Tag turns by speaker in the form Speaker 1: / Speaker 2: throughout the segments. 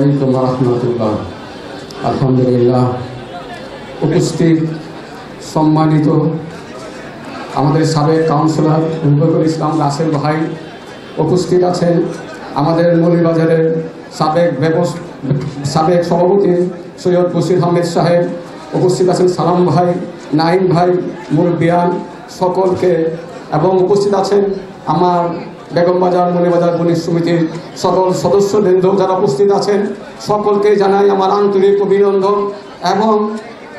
Speaker 1: আলাইকুম রহমতুল্লাহ। আলহামদুলিল্লাহ। উপস্থিত, সম্মানিত আমাদের সাবেক কাউন্সিলর রুবকুল ইসলাম রাসেল ভাই উপস্থিত আছেন। আমাদের মৌলিবাজারের সাবেক ব্যবস, সাবেক সভাপতি সৈয়দ বশির আহমেদ সাহেব উপস্থিত আছেন। সালাম ভাই নাইম ভাই, মুরব্বিয়ান সকলকে এবং উপস্থিত আছেন আমার বেগমবাজার মৌলিবাজার বণিক সমিতির সকল সদস্যবৃন্দ যারা উপস্থিত আছেন, সকলকে জানাই আমার আন্তরিক অভিনন্দন এবং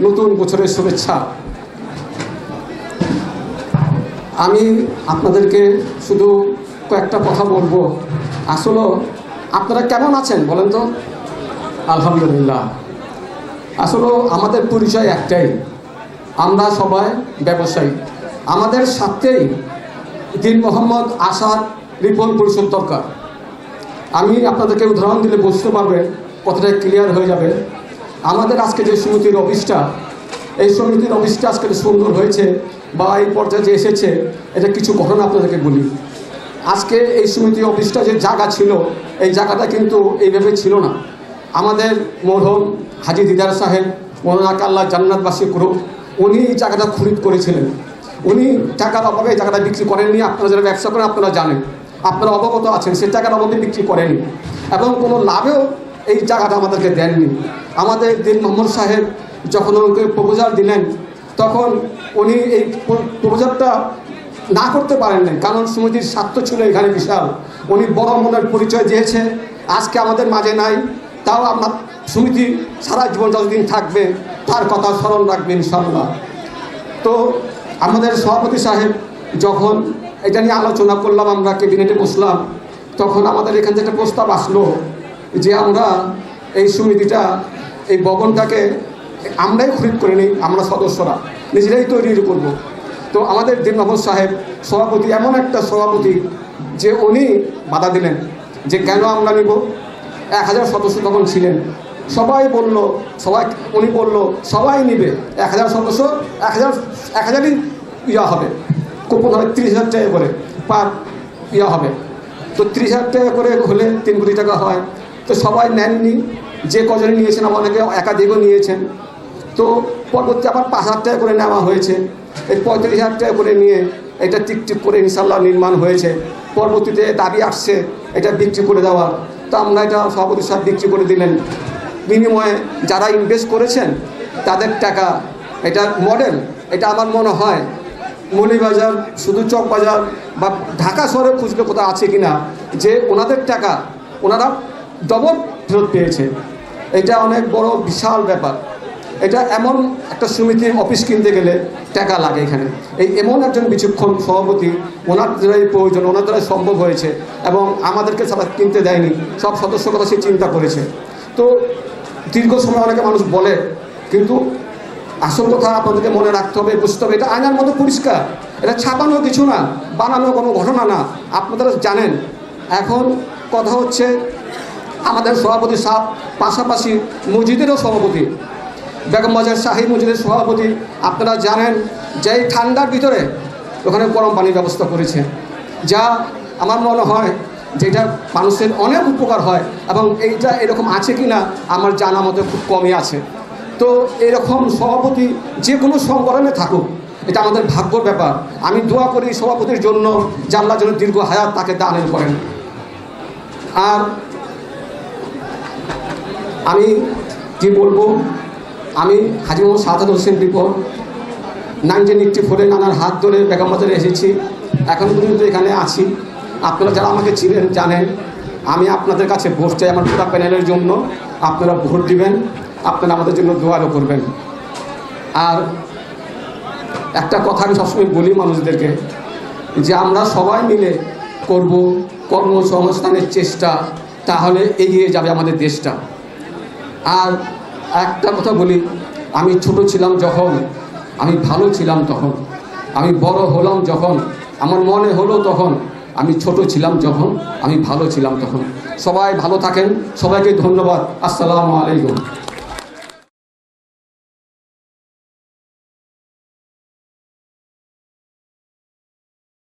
Speaker 1: নতুন বছরের শুভেচ্ছা। আমি আপনাদেরকে শুধু কয়েকটা কথা বলব। আসলে আপনারা কেমন আছেন বলেন তো? আলহামদুলিল্লাহ। আসলে আমাদের পরিচয় একটাই, আমরা সবাই ব্যবসায়ী। আমাদের সাথেই দিন মোহাম্মদ আসাদ রিপন পরিষদ দরকার। আমি আপনাদেরকে উদাহরণ দিলে বুঝতে পারবেন কতটা ক্লিয়ার হয়ে যাবে। আমাদের আজকে যে সমিতির অফিসটা, এই সমিতির অফিসটা আজকে সুন্দর হয়েছে বা এই পর্যায়ে যে এসেছে, এটা কিছু ঘটনা আপনাদেরকে বলি। আজকে এই সমিতি অফিসটা যে জায়গা ছিল, এই জায়গাটা কিন্তু এইভাবে ছিল না। আমাদের মরহম হাজি দিদার সাহেব, মৌলানা আল্লাহ জান্নাতবাসী গ্রুপ, উনি এই জায়গাটা খরিদ করেছিলেন। উনি টাকার অভাবে এই জায়গাটা বিক্রি করেননি, আপনারা যারা ব্যবসা করেন আপনারা জানেন। আপনারা অবগত আছেন, সেই টাকার অভাবে বিক্রি করেননি। এবং কোনো লাভেও এই জায়গাটা আমাদেরকে দেননি। আমাদের দিন মোহাম্মদ সাহেব যখন ওকে প্রপোজাল দিলেন, তখন উনি এই প্রপোজালটা না করতে পারেন নাই, কারণ সমিতির স্বার্থ ছিল এখানে বিশাল। উনি বড় মনের পরিচয় দিয়েছে, আজকে আমাদের মাঝে নাই, তাও আপনার সমিতি সারা জীবন যতদিন থাকবে, তার কথা স্মরণ রাখবে ইনশাল্লাহ তো আমাদের সভাপতি সাহেব যখন এটা নিয়ে আলোচনা করলাম, আমরা ক্যাবিনেটে বসলাম। তখন আমাদের এখান থেকে প্রস্তাব আসলো যে আমরা এই সমিতিটা, এই ভবনটাকে আমরাই খরিদ করে নিই, আমরা সদস্যরা। নিজেরাই তৈরি করব। তো আমাদের দিন মোহাম্মদ সাহেব সভাপতি, এমন একটা সভাপতি যে উনি বাধা দিলেন যে কেন আমরা নিব? এক হাজার সদস্য তখন ছিলেন। সবাই বলল, সবাই, উনি বলল, সবাই নিবে। এক হাজার সদস্য, এক হাজার, এক হাজারই ইয়া হবে। কুপন হবে তিরিশ হাজার টাকা করে পার ইয়া হবে। তো তিরিশ হাজার টাকা করে হলে তিন কোটি টাকা হয়। তো সবাই নেননি, যে কজনে নিয়েছেন আবার অনেকে একাধিকও নিয়েছেন। তো পরবর্তী আবার পাঁচ হাজার টাকা করে নেওয়া হয়েছে। এই পঁয়ত্রিশ হাজার টাকা করে নিয়ে এটা টিকটিক করে ইনশাল্লাহ নির্মাণ হয়েছে। পরবর্তীতে দাবি আসছে এটা বিক্রি করে দেওয়া। তো আমরা এটা সভাপতি সাহেব বিক্রি করে দিলেন। বিনিময়ে যারা ইনভেস্ট করেছেন, তাদের টাকা, এটা মডেল এটা আমার মনে হয় মৌলিবাজার শুধু চকবাজার বা ঢাকা শহরে খুঁজলে কোথাও আছে কি না যে ওনাদের টাকা ওনারা ডবল ফেরত পেয়েছে। এটা অনেক বড় বিশাল ব্যাপার। এটা এমন একটা সমিতির অফিস কিনতে গেলে টাকা লাগে এখানে। এই এমন একজন বিচক্ষণ সভাপতি ওনার দ্বারাই প্রয়োজন, ওনার দ্বারাই সম্ভব হয়েছে এবং আমাদেরকে সারা কিনতে দেয়নি, সব সদস্য কথা সে চিন্তা করেছে। তো দীর্ঘ সময় অনেকে মানুষ বলে, কিন্তু আসল কথা আপনাদেরকে মনে রাখতে হবে, বুঝতে হবে, এটা আয়নার মতো পরিষ্কার। এটা ছাপানো কিছু না, বানানো কোনো ঘটনা না। আপনারা জানেন, এখন কথা হচ্ছে আমাদের সভাপতি সাহ পাশাপাশি মসজিদেরও সভাপতি বেগমবাজার শাহী মসজিদের সভাপতি। আপনারা জানেন যে এই ঠান্ডার ভিতরে ওখানে গরম পানির ব্যবস্থা করেছে, যা আমার মনে হয় যেটা মানুষের অনেক উপকার হয় এবং এইটা এরকম আছে কি না আমার জানা মতে খুব কমই আছে। তো এরকম সভাপতি যে কোনো সংগঠনে থাকুক। এটা আমাদের ভাগ্যর ব্যাপার। আমি দোয়া করি সভাপতির জন্য আল্লাহ যেন দীর্ঘ হায়াত তাকে দানের করেন। আর আমি কি বলব? আমি হাজি মোহাম্মদ সাদাত হোসেন রিপন নাইনটিন এইটটি ফোরে নানার হাত ধরে বেগমবাজারে এসেছি। এখন পর্যন্ত এখানে আছি। আপনারা যারা আমাকে চিনেন, জানেন, আমি আপনাদের কাছে ভোট চাই আমার পুরা প্যানেলের জন্য। আপনারা ভোট দিবেন। আপনারা আমাদের জন্য দোয়ারও করবেন। আর একটা কথা আমি সবসময় বলি মানুষদেরকে, যে আমরা সবাই মিলে করব কর্মসংস্থানের চেষ্টা, তাহলে এগিয়ে যাবে আমাদের দেশটা। আর একটা কথা বলি, আমি ছোট ছিলাম যখন, আমি ভালো ছিলাম তখন, আমি বড় হলাম যখন, আমার মনে হলো তখন, আমি ছোট ছিলাম যখন, আমি ভালো ছিলাম তখন। সবাই ভালো থাকেন, সবাইকে ধন্যবাদ। আসসালামু আলাইকুম।